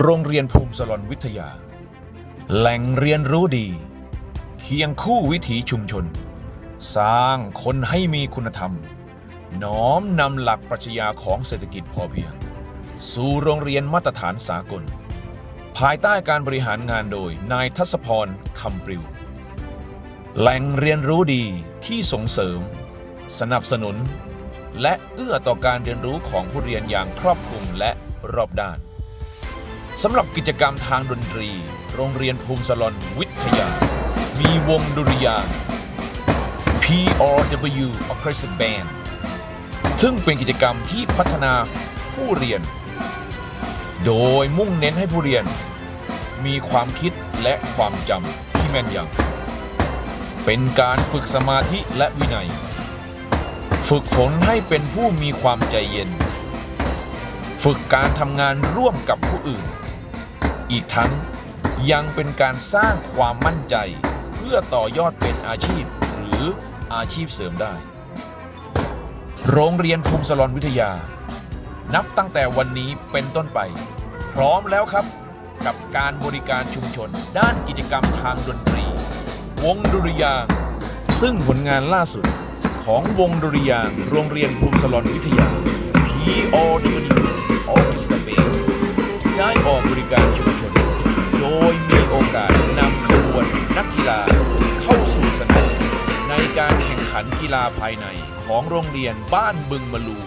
โรงเรียนภูมิสลอนวิทยา แหล่งเรียนรู้ดี เคียงคู่วิถีชุมชน สร้างคนให้มีคุณธรรม น้อมนำหลักปรัชญาของเศรษฐกิจพอเพียง สู่โรงเรียนมาตรฐานสากล ภายใต้การบริหารงานโดยนายทัศพรคำปริว แหล่งเรียนรู้ดีที่ส่งเสริม สนับสนุน และเอื้อต่อการเรียนรู้ของผู้เรียนอย่างครอบคลุมและรอบด้าน สำหรับกิจกรรมทางดนตรี โรงเรียนภูมิสลอนวิทยา มีวงดุริยาง PRW Orchestra Band ซึ่งเป็นกิจกรรมที่พัฒนาผู้เรียน โดยมุ่งเน้นให้ผู้เรียน มีความคิดและความจำที่แม่นยำเป็นการฝึกสมาธิและวินัย ฝึกฝนให้เป็นผู้มีความใจเย็น ฝึกการทำงานร่วมกับผู้อื่น อีกทั้งยังเป็นการสร้างความมั่นใจ เพื่อต่อยอดเป็นอาชีพหรืออาชีพเสริมได้ โรงเรียนภูมิสลอนวิทยา นับตั้งแต่วันนี้เป็นต้นไป พร้อมแล้วครับกับการบริการชุมชน ด้านกิจกรรมทางดนตรี วงดุริยางซึ่งผลงานล่าสุดของวงดุริยางโรงเรียนภูมิสลอนวิทยา POW Orchestra Band ได้ออกบริการชุ ขันกีฬาภายในของโรงเรียนบ้านบึงมะลู